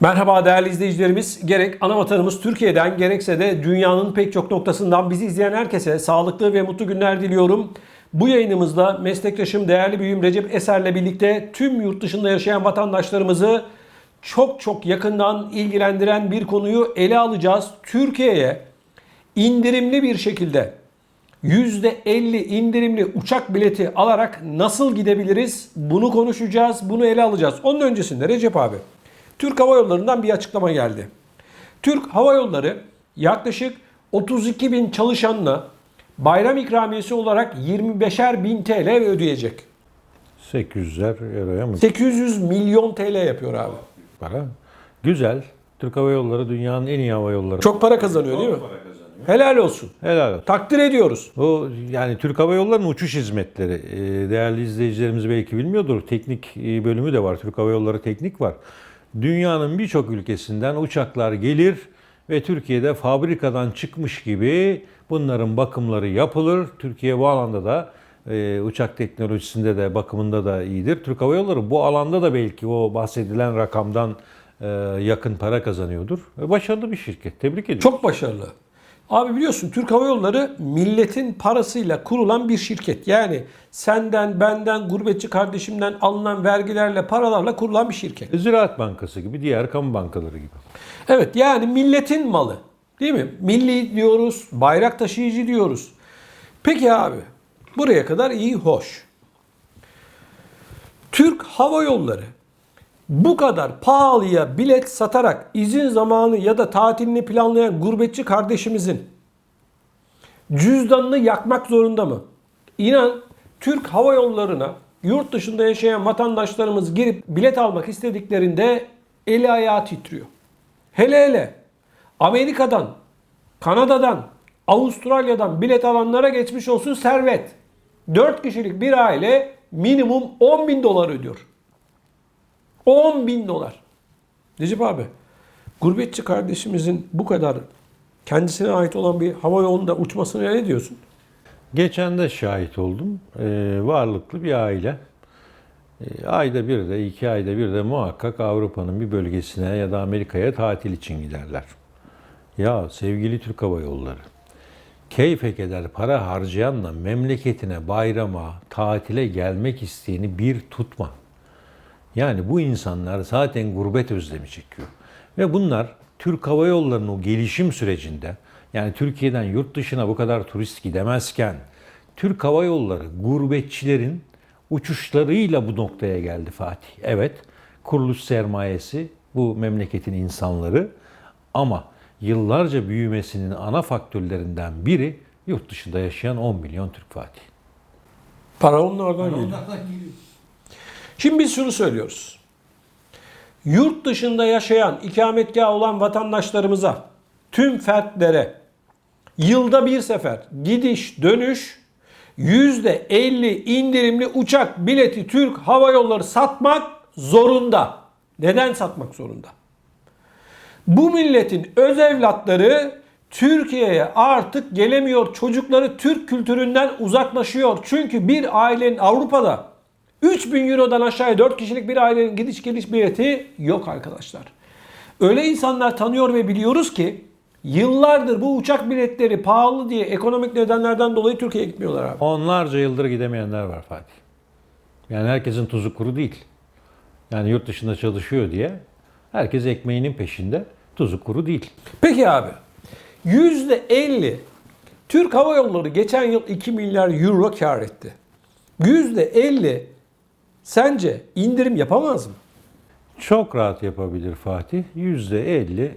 Merhaba değerli izleyicilerimiz. Gerek ana vatanımız Türkiye'den gerekse de dünyanın pek çok noktasından bizi izleyen herkese sağlıklı ve mutlu günler diliyorum. Bu yayınımızda meslektaşım değerli büyüğüm Recep Eser'le birlikte tüm yurt dışında yaşayan vatandaşlarımızı çok çok yakından ilgilendiren bir konuyu ele alacağız. Türkiye'ye indirimli bir şekilde %50 indirimli uçak bileti alarak nasıl gidebiliriz? Bunu konuşacağız, bunu ele alacağız. Onun öncesinde Recep abi, Türk Hava Yolları'ndan bir açıklama geldi. Türk Hava Yolları yaklaşık 32 bin çalışanına bayram ikramiyesi olarak 25'er bin TL ödeyecek. 800'ler euroya mı 800 milyon TL yapıyor abi. para? Güzel. Türk Hava Yolları dünyanın en iyi hava yolları. Çok para kazanıyor değil mi? Helal olsun. helal olsun. Takdir ediyoruz. Bu yani Türk Hava Yolları'nın uçuş hizmetleri. Ee, Değerli izleyicilerimiz belki bilmiyordur. Teknik e, bölümü de var. Türk Hava Yolları Teknik var. Dünyanın birçok ülkesinden uçaklar gelir ve Türkiye'de fabrikadan çıkmış gibi bunların bakımları yapılır. Türkiye bu alanda da e, uçak teknolojisinde de bakımında da iyidir. Türk Hava Yolları bu alanda da belki o bahsedilen rakamdan e, yakın para kazanıyordur. Başarılı bir şirket. Tebrik ediyorum. Çok başarılı. Abi biliyorsun Türk Hava Yolları milletin parasıyla kurulan bir şirket. Yani senden, benden, gurbetçi kardeşimden alınan vergilerle, paralarla kurulan bir şirket. Ziraat Bankası gibi, diğer kamu bankaları gibi. Evet yani milletin malı. Değil mi? Milli diyoruz, bayrak taşıyıcı diyoruz. Peki abi buraya kadar iyi hoş. Türk Hava Yolları bu kadar pahalıya bilet satarak izin zamanı ya da tatilini planlayan gurbetçi kardeşimizin cüzdanını yakmak zorunda mı? İnan Türk Hava Yolları'na yurt dışında yaşayan vatandaşlarımız girip bilet almak istediklerinde eli ayağı titriyor. Hele hele Amerika'dan, Kanada'dan, Avustralya'dan bilet alanlara geçmiş olsun servet. 4 kişilik bir aile minimum 10 bin dolar ödüyor. 10 bin dolar. Necip abi, gurbetçi kardeşimizin bu kadar kendisine ait olan bir hava yolunda uçmasına ne diyorsun? Geçen de şahit oldum. Ee, varlıklı bir aile. Ee, ayda bir de, iki ayda bir de muhakkak Avrupa'nın bir bölgesine ya da Amerika'ya tatil için giderler. Ya sevgili Türk Hava Yolları, keyfe keder para harcayanla memleketine bayrama, tatile gelmek isteyeni bir tutma. Yani bu insanlar zaten gurbet özlemi çekiyor. Ve bunlar Türk Hava Yolları'nın o gelişim sürecinde yani Türkiye'den yurt dışına bu kadar turist gidemezken Türk Hava Yolları gurbetçilerin uçuşlarıyla bu noktaya geldi Fatih. Evet kuruluş sermayesi bu memleketin insanları ama yıllarca büyümesinin ana faktörlerinden biri yurt dışında yaşayan 10 milyon Türk Fatih. Para onlardan geliyor. Şimdi biz şunu söylüyoruz. Yurt dışında yaşayan, ikametgah olan vatandaşlarımıza, tüm fertlere yılda bir sefer gidiş dönüş %50 indirimli uçak bileti Türk Hava Yolları satmak zorunda. Neden satmak zorunda? Bu milletin öz evlatları Türkiye'ye artık gelemiyor. Çocukları Türk kültüründen uzaklaşıyor. Çünkü bir ailenin Avrupa'da 3000 Euro'dan aşağıya 4 kişilik bir ailenin gidiş geliş bileti yok arkadaşlar. Öyle insanlar tanıyor ve biliyoruz ki yıllardır bu uçak biletleri pahalı diye ekonomik nedenlerden dolayı Türkiye'ye gitmiyorlar abi. Onlarca yıldır gidemeyenler var Fatih. Yani herkesin tuzu kuru değil. Yani yurt dışında çalışıyor diye herkes ekmeğinin peşinde tuzu kuru değil. Peki abi %50 Türk Hava Yolları geçen yıl 2 milyar euro kar etti. %50 sence indirim yapamaz mı? Çok rahat yapabilir Fatih. %50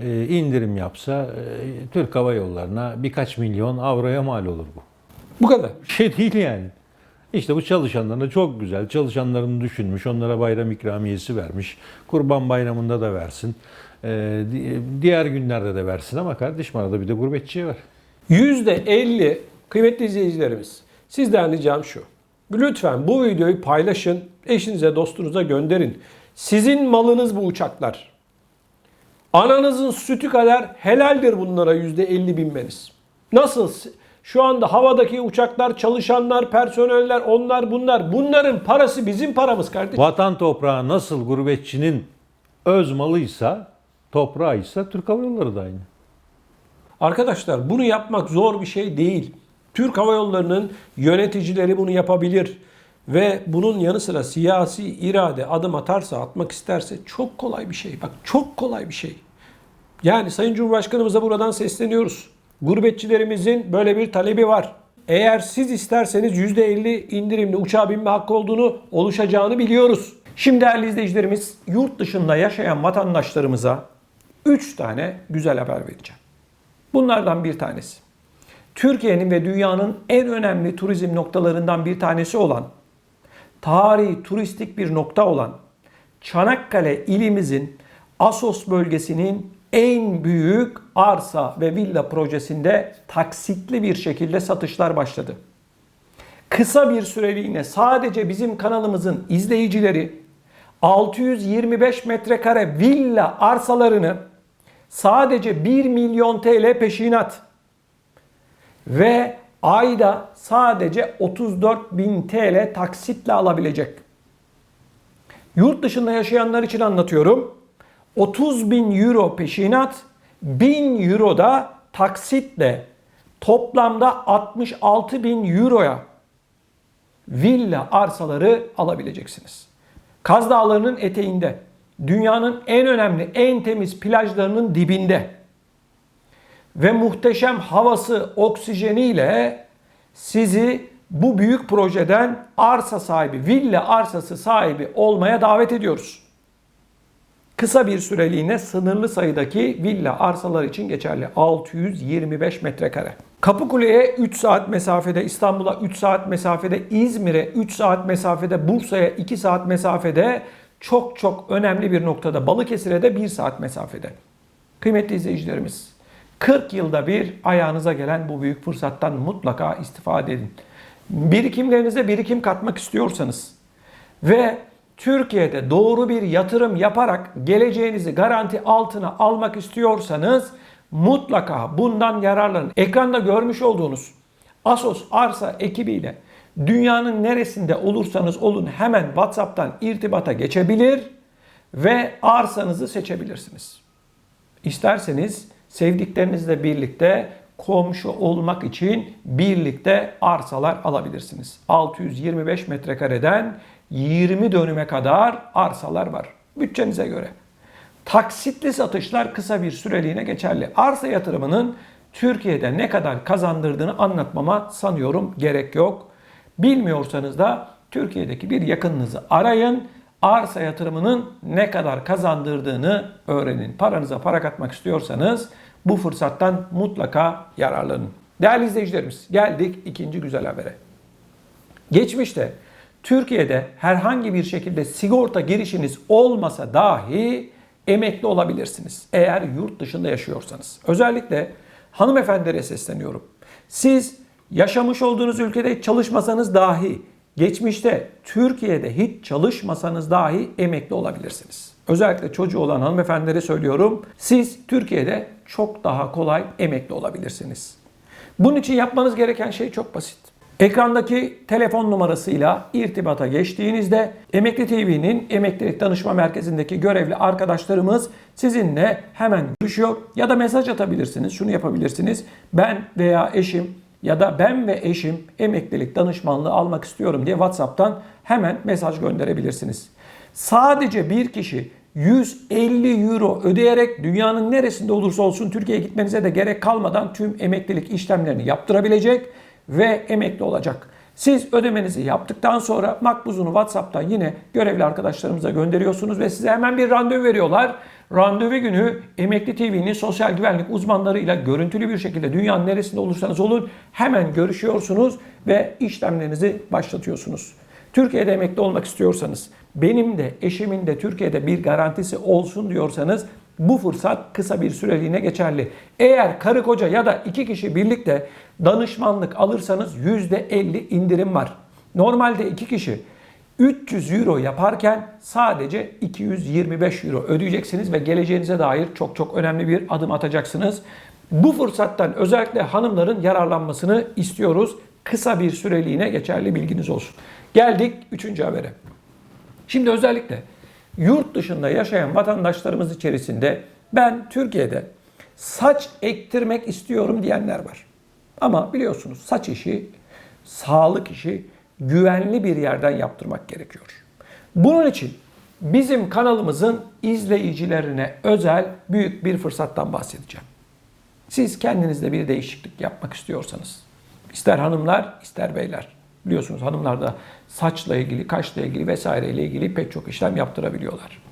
e, indirim yapsa e, Türk Hava Yolları'na birkaç milyon avroya mal olur bu. Bu kadar. Şey değil yani. İşte bu çalışanlarına çok güzel. Çalışanlarını düşünmüş. Onlara bayram ikramiyesi vermiş. Kurban bayramında da versin. Ee, di- diğer günlerde de versin ama kardeşim arada bir de gurbetçi var. %50 kıymetli izleyicilerimiz sizden ricam şu. Lütfen bu videoyu paylaşın, eşinize, dostunuza gönderin. Sizin malınız bu uçaklar. Ananızın sütü kadar helaldir bunlara %50 binmeniz. Nasıl Şu anda havadaki uçaklar, çalışanlar, personeller, onlar bunlar. Bunların parası bizim paramız kardeşim. Vatan toprağı nasıl gurbetçinin öz malıysa, toprağıysa Türk Hava Yolları da aynı. Arkadaşlar bunu yapmak zor bir şey değil. Türk Hava Yolları'nın yöneticileri bunu yapabilir. Ve bunun yanı sıra siyasi irade adım atarsa, atmak isterse çok kolay bir şey. Bak çok kolay bir şey. Yani Sayın Cumhurbaşkanımıza buradan sesleniyoruz. Gurbetçilerimizin böyle bir talebi var. Eğer siz isterseniz %50 indirimli uçağa binme hakkı olduğunu, oluşacağını biliyoruz. Şimdi değerli izleyicilerimiz, yurt dışında yaşayan vatandaşlarımıza 3 tane güzel haber vereceğim. Bunlardan bir tanesi. Türkiye'nin ve dünyanın en önemli turizm noktalarından bir tanesi olan, tarihi turistik bir nokta olan Çanakkale ilimizin Asos bölgesinin en büyük arsa ve villa projesinde taksitli bir şekilde satışlar başladı. Kısa bir süreliğine sadece bizim kanalımızın izleyicileri 625 metrekare villa arsalarını sadece 1 milyon TL peşinat ve ayda sadece 34 bin TL taksitle alabilecek. Yurt dışında yaşayanlar için anlatıyorum. 30 bin euro peşinat, 1000 euro da taksitle toplamda 66 bin euroya villa arsaları alabileceksiniz. Kaz Dağları'nın eteğinde, dünyanın en önemli, en temiz plajlarının dibinde ve muhteşem havası, oksijeniyle sizi bu büyük projeden arsa sahibi, villa arsası sahibi olmaya davet ediyoruz. Kısa bir süreliğine sınırlı sayıdaki villa arsalar için geçerli. 625 metrekare. Kapıkule'ye 3 saat mesafede, İstanbul'a 3 saat mesafede, İzmir'e 3 saat mesafede, Bursa'ya 2 saat mesafede, çok çok önemli bir noktada Balıkesir'e de 1 saat mesafede. Kıymetli izleyicilerimiz, 40 yılda bir ayağınıza gelen bu büyük fırsattan mutlaka istifade edin. Birikimlerinize birikim katmak istiyorsanız ve Türkiye'de doğru bir yatırım yaparak geleceğinizi garanti altına almak istiyorsanız mutlaka bundan yararlanın. Ekranda görmüş olduğunuz Asos Arsa ekibiyle dünyanın neresinde olursanız olun hemen WhatsApp'tan irtibata geçebilir ve arsanızı seçebilirsiniz. İsterseniz sevdiklerinizle birlikte komşu olmak için birlikte arsalar alabilirsiniz. 625 metrekareden 20 dönüme kadar arsalar var. Bütçenize göre. Taksitli satışlar kısa bir süreliğine geçerli. Arsa yatırımının Türkiye'de ne kadar kazandırdığını anlatmama sanıyorum gerek yok. Bilmiyorsanız da Türkiye'deki bir yakınınızı arayın. Arsa yatırımının ne kadar kazandırdığını öğrenin. Paranıza para katmak istiyorsanız bu fırsattan mutlaka yararlanın. Değerli izleyicilerimiz geldik ikinci güzel habere. Geçmişte Türkiye'de herhangi bir şekilde sigorta girişiniz olmasa dahi emekli olabilirsiniz. Eğer yurt dışında yaşıyorsanız. Özellikle hanımefendilere sesleniyorum. Siz yaşamış olduğunuz ülkede çalışmasanız dahi geçmişte Türkiye'de hiç çalışmasanız dahi emekli olabilirsiniz. Özellikle çocuğu olan hanımefendilere söylüyorum. Siz Türkiye'de çok daha kolay emekli olabilirsiniz. Bunun için yapmanız gereken şey çok basit. Ekrandaki telefon numarasıyla irtibata geçtiğinizde Emekli TV'nin Emeklilik Danışma Merkezi'ndeki görevli arkadaşlarımız sizinle hemen görüşüyor ya da mesaj atabilirsiniz. Şunu yapabilirsiniz. Ben veya eşim ya da ben ve eşim emeklilik danışmanlığı almak istiyorum diye WhatsApp'tan hemen mesaj gönderebilirsiniz. Sadece bir kişi 150 euro ödeyerek dünyanın neresinde olursa olsun Türkiye'ye gitmenize de gerek kalmadan tüm emeklilik işlemlerini yaptırabilecek ve emekli olacak. Siz ödemenizi yaptıktan sonra makbuzunu WhatsApp'tan yine görevli arkadaşlarımıza gönderiyorsunuz ve size hemen bir randevu veriyorlar. Randevu günü Emekli TV'nin sosyal güvenlik uzmanlarıyla görüntülü bir şekilde dünyanın neresinde olursanız olun hemen görüşüyorsunuz ve işlemlerinizi başlatıyorsunuz. Türkiye'de emekli olmak istiyorsanız, benim de eşimin de Türkiye'de bir garantisi olsun diyorsanız bu fırsat kısa bir süreliğine geçerli. Eğer karı koca ya da iki kişi birlikte danışmanlık alırsanız %50 indirim var. Normalde iki kişi 300 euro yaparken sadece 225 euro ödeyeceksiniz ve geleceğinize dair çok çok önemli bir adım atacaksınız. Bu fırsattan özellikle hanımların yararlanmasını istiyoruz. Kısa bir süreliğine geçerli bilginiz olsun. Geldik üçüncü habere. Şimdi özellikle yurt dışında yaşayan vatandaşlarımız içerisinde ben Türkiye'de saç ektirmek istiyorum diyenler var. Ama biliyorsunuz saç işi, sağlık işi güvenli bir yerden yaptırmak gerekiyor. Bunun için bizim kanalımızın izleyicilerine özel büyük bir fırsattan bahsedeceğim. Siz kendinizde bir değişiklik yapmak istiyorsanız, ister hanımlar ister beyler, biliyorsunuz hanımlar da saçla ilgili, kaşla ilgili vesaireyle ilgili pek çok işlem yaptırabiliyorlar.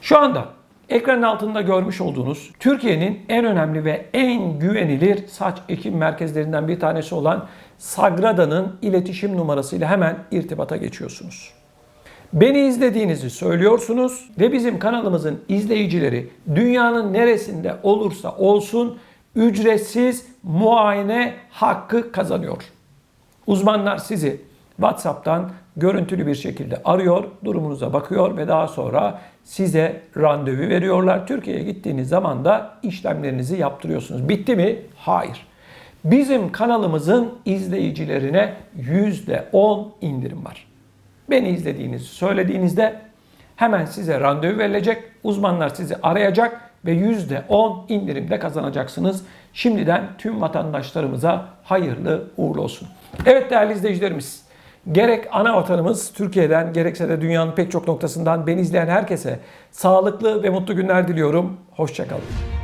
Şu anda ekranın altında görmüş olduğunuz Türkiye'nin en önemli ve en güvenilir saç ekim merkezlerinden bir tanesi olan Sagrada'nın iletişim numarasıyla hemen irtibata geçiyorsunuz. Beni izlediğinizi söylüyorsunuz ve bizim kanalımızın izleyicileri dünyanın neresinde olursa olsun ücretsiz muayene hakkı kazanıyor. Uzmanlar sizi WhatsApp'tan görüntülü bir şekilde arıyor, durumunuza bakıyor ve daha sonra size randevu veriyorlar. Türkiye'ye gittiğiniz zaman da işlemlerinizi yaptırıyorsunuz. Bitti mi? Hayır. Bizim kanalımızın izleyicilerine %10 indirim var. Beni izlediğinizi söylediğinizde hemen size randevu verilecek. Uzmanlar sizi arayacak ve %10 indirimde kazanacaksınız. Şimdiden tüm vatandaşlarımıza hayırlı uğurlu olsun. Evet değerli izleyicilerimiz, gerek ana vatanımız Türkiye'den gerekse de dünyanın pek çok noktasından beni izleyen herkese sağlıklı ve mutlu günler diliyorum. Hoşçakalın.